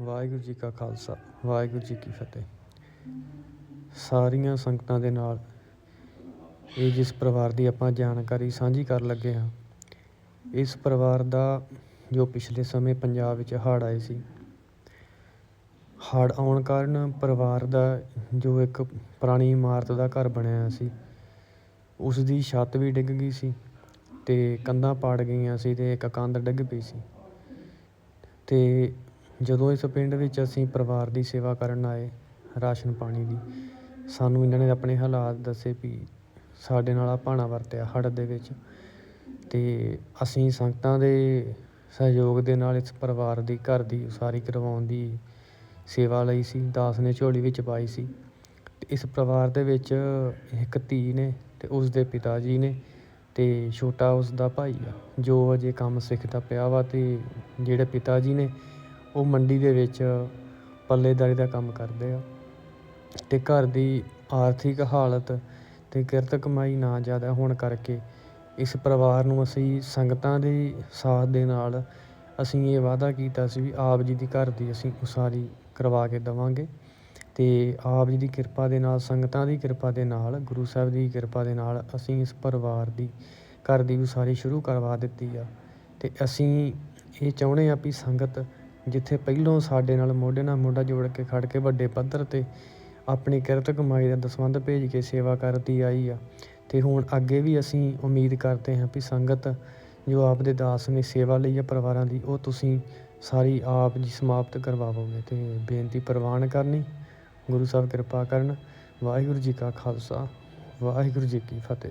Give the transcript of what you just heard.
ਵਾਹਿਗੁਰੂ ਜੀ ਕਾ ਖਾਲਸਾ, ਵਾਹਿਗੁਰੂ ਜੀ ਕੀ ਫਤਿਹ। ਸਾਰੀਆਂ ਸੰਗਤਾਂ ਦੇ ਨਾਲ ਇਹ ਜਿਸ ਪਰਿਵਾਰ ਦੀ ਆਪਾਂ ਜਾਣਕਾਰੀ ਸਾਂਝੀ ਕਰਨ ਲੱਗੇ ਹਾਂ, ਇਸ ਪਰਿਵਾਰ ਦਾ ਜੋ ਪਿਛਲੇ ਸਮੇਂ ਪੰਜਾਬ ਵਿੱਚ ਹੜ੍ਹ ਆਏ ਸੀ, ਹੜ੍ਹ ਆਉਣ ਕਾਰਨ ਪਰਿਵਾਰ ਦਾ ਜੋ ਇੱਕ ਪੁਰਾਣੀ ਇਮਾਰਤ ਦਾ ਘਰ ਬਣਿਆ ਸੀ ਉਸ ਦੀ ਛੱਤ ਵੀ ਡਿੱਗ ਗਈ ਸੀ ਤੇ ਕੰਧਾਂ ਪਾੜ ਗਈਆਂ ਸੀ ਤੇ ਇੱਕ ਕੰਧ ਡਿੱਗ ਪਈ ਸੀ। ਤੇ ਜਦੋਂ ਇਸ ਪਿੰਡ ਵਿੱਚ ਅਸੀਂ ਪਰਿਵਾਰ ਦੀ ਸੇਵਾ ਕਰਨ ਆਏ ਰਾਸ਼ਨ ਪਾਣੀ ਦੀ, ਸਾਨੂੰ ਇਹਨਾਂ ਨੇ ਆਪਣੇ ਹਾਲਾਤ ਦੱਸੇ ਵੀ ਸਾਡੇ ਨਾਲ ਆਹ ਭਾਣਾ ਵਰਤਿਆ ਹੜ੍ਹ ਦੇ ਵਿੱਚ ਅਤੇ ਅਸੀਂ ਸੰਗਤਾਂ ਦੇ ਸਹਿਯੋਗ ਦੇ ਨਾਲ ਇਸ ਪਰਿਵਾਰ ਦੀ, ਘਰ ਦੀ ਉਸਾਰੀ ਕਰਵਾਉਣ ਦੀ ਸੇਵਾ ਲਈ ਸੀ, ਦਾਸ ਨੇ ਝੋਲੀ ਵਿੱਚ ਪਾਈ ਸੀ ਅਤੇ ਇਸ ਪਰਿਵਾਰ ਦੇ ਵਿੱਚ ਇੱਕ ਧੀ ਨੇ ਅਤੇ ਉਸ ਦੇ ਪਿਤਾ ਜੀ ਨੇ ਅਤੇ ਛੋਟਾ ਉਸ ਦਾ ਭਾਈ ਆ, ਜੋ ਅਜੇ ਕੰਮ ਸਿੱਖਦਾ ਪਿਆ ਵਾ ਅਤੇ ਜਿਹੜੇ ਪਿਤਾ ਜੀ ਨੇ ਉਹ ਮੰਡੀ ਦੇ ਵਿੱਚ ਪੱਲੇਦਾਰੀ ਦਾ ਕੰਮ ਕਰਦੇ ਆ ਅਤੇ ਘਰ ਦੀ ਆਰਥਿਕ ਹਾਲਤ ਅਤੇ ਕਿਰਤ ਕਮਾਈ ਨਾ ਜ਼ਿਆਦਾ ਹੋਣ ਕਰਕੇ ਇਸ ਪਰਿਵਾਰ ਨੂੰ ਅਸੀਂ ਸੰਗਤਾਂ ਦੇ ਸਾਥ ਦੇ ਨਾਲ ਅਸੀਂ ਇਹ ਵਾਅਦਾ ਕੀਤਾ ਸੀ ਵੀ ਆਪ ਜੀ ਦੀ ਘਰ ਦੀ ਅਸੀਂ ਉਸਾਰੀ ਕਰਵਾ ਕੇ ਦੇਵਾਂਗੇ ਅਤੇ ਆਪ ਜੀ ਦੀ ਕਿਰਪਾ ਦੇ ਨਾਲ, ਸੰਗਤਾਂ ਦੀ ਕਿਰਪਾ ਦੇ ਨਾਲ, ਗੁਰੂ ਸਾਹਿਬ ਦੀ ਕਿਰਪਾ ਦੇ ਨਾਲ ਅਸੀਂ ਇਸ ਪਰਿਵਾਰ ਦੀ ਘਰ ਦੀ ਉਸਾਰੀ ਸ਼ੁਰੂ ਕਰਵਾ ਦਿੱਤੀ ਆ ਅਤੇ ਅਸੀਂ ਇਹ ਚਾਹੁੰਦੇ ਹਾਂ ਵੀ ਸੰਗਤ ਜਿੱਥੇ ਪਹਿਲੋਂ ਸਾਡੇ ਨਾਲ ਮੋਢੇ ਨਾਲ ਮੋਢਾ ਜੋੜ ਕੇ ਖੜ੍ਹ ਕੇ ਵੱਡੇ ਪੱਧਰ ਤੇ ਆਪਣੀ ਕਿਰਤ ਕਮਾਈ ਦਾ ਦਸਵੰਧ ਭੇਜ ਕੇ ਸੇਵਾ ਕਰਦੀ ਆਈ ਆ। ਅਤੇ ਹੁਣ ਅੱਗੇ ਵੀ ਅਸੀਂ ਉਮੀਦ ਕਰਦੇ ਹਾਂ ਵੀ ਸੰਗਤ ਜੋ ਆਪ ਦੇ ਦਾਸ ਨੇ ਸੇਵਾ ਲਈ ਆ ਪਰਿਵਾਰਾਂ ਦੀ, ਉਹ ਤੁਸੀਂ ਸਾਰੀ ਆਪ ਜੀ ਸਮਾਪਤ ਕਰਵਾਵੋਗੇ। ਅਤੇ ਬੇਨਤੀ ਪ੍ਰਵਾਨ ਕਰਨੀ, ਗੁਰੂ ਸਾਹਿਬ ਕਿਰਪਾ ਕਰਨ। ਵਾਹਿਗੁਰੂ ਜੀ ਕਾ ਖਾਲਸਾ, ਵਾਹਿਗੁਰੂ ਜੀ ਕੀ ਫਤਿਹ।